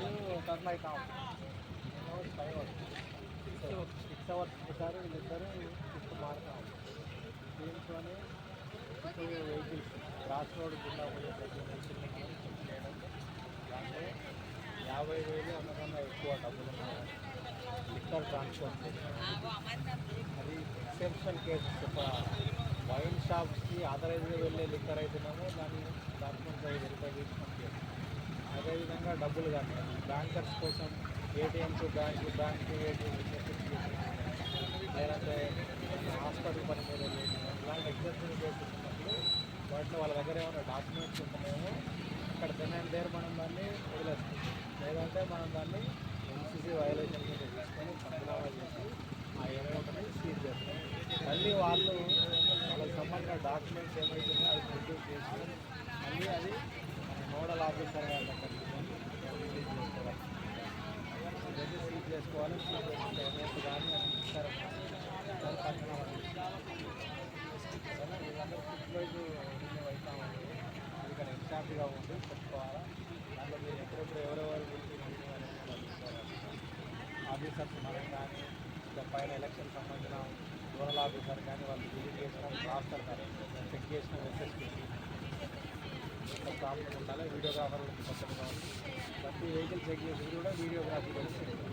అవర్స్లో అవుతా ఉంటుంది five hours six hours six hours ఒకసారి వీళ్ళిద్దరు షిఫ్ట్ దీంట్లోనే వెహికల్స్ క్రాస్ రోడ్ గుండా పోయే ప్రతి వెహికల్ని చేయడం. దాంట్లో యాభై వేలు అంతకన్నా ఎక్కువ డబ్బులు లిక్కర్ ట్రాన్స్ఫర్ అది ఎక్సెప్షన్ కేసెస్ ఒక వైన్ షాప్స్కి ఆథరైజ్గా వెళ్ళే లిక్కర్ అయితేనేమో దాన్ని దాని కొంచెం వెరిఫై చేసి అదేవిధంగా డబ్బులు కానీ బ్యాంకర్స్ కోసం ATM to bank bank to ATM లేదంటే హాస్పిటల్ పని మీద ఇలాంటి ఎగ్జర్సైజ్ చేస్తున్నప్పుడు వాటిలో వాళ్ళ దగ్గర ఏమైనా డాక్యుమెంట్స్ ఉంటున్నాయేమో అక్కడ తినండి దగ్గర మనం దాన్ని వదిలేస్తాం. లేదంటే మనం దాన్ని ఎన్సీసీ వైలేషన్ కింద తీసుకొని పంచనామా చేసి ఆ అమౌంట్ని సీజ్ చేస్తాం. మళ్ళీ వాళ్ళు వాళ్ళకి సంబంధించిన డాక్యుమెంట్స్ ఏమైతుందో అది ప్రొడ్యూస్ చేసి మళ్ళీ అది మన నోడల్ గారి రిలీజ్ చేసుకోవాలి ఇదైతే సీజ్ కానీ ఇస్తారు దాన్ని పంచనామా వీళ్ళందరూ ఫుడ్ వైజ్ రిలీవ్ అవుతామండి ఇక్కడ ఉండి పెట్టుకోవాలా దాంట్లో మీరు ఎప్పుడెప్పుడు ఎవరెవరు ఆఫీసర్స్ మనం కానీ ఇంకా పైన ఎలక్షన్ సంబంధించిన రూరల్ ఆఫీసర్ కానీ వాళ్ళు విజిట్ చేసిన రాస్తారు కానీ చెక్ చేసిన ఎస్ఎస్పీ ప్రాబ్లం ఉండాలి వీడియోగ్రాఫర్ కొత్తగా ప్రతి వెహికల్ చెక్ చేసి కూడా వీడియోగ్రాఫీ చేసి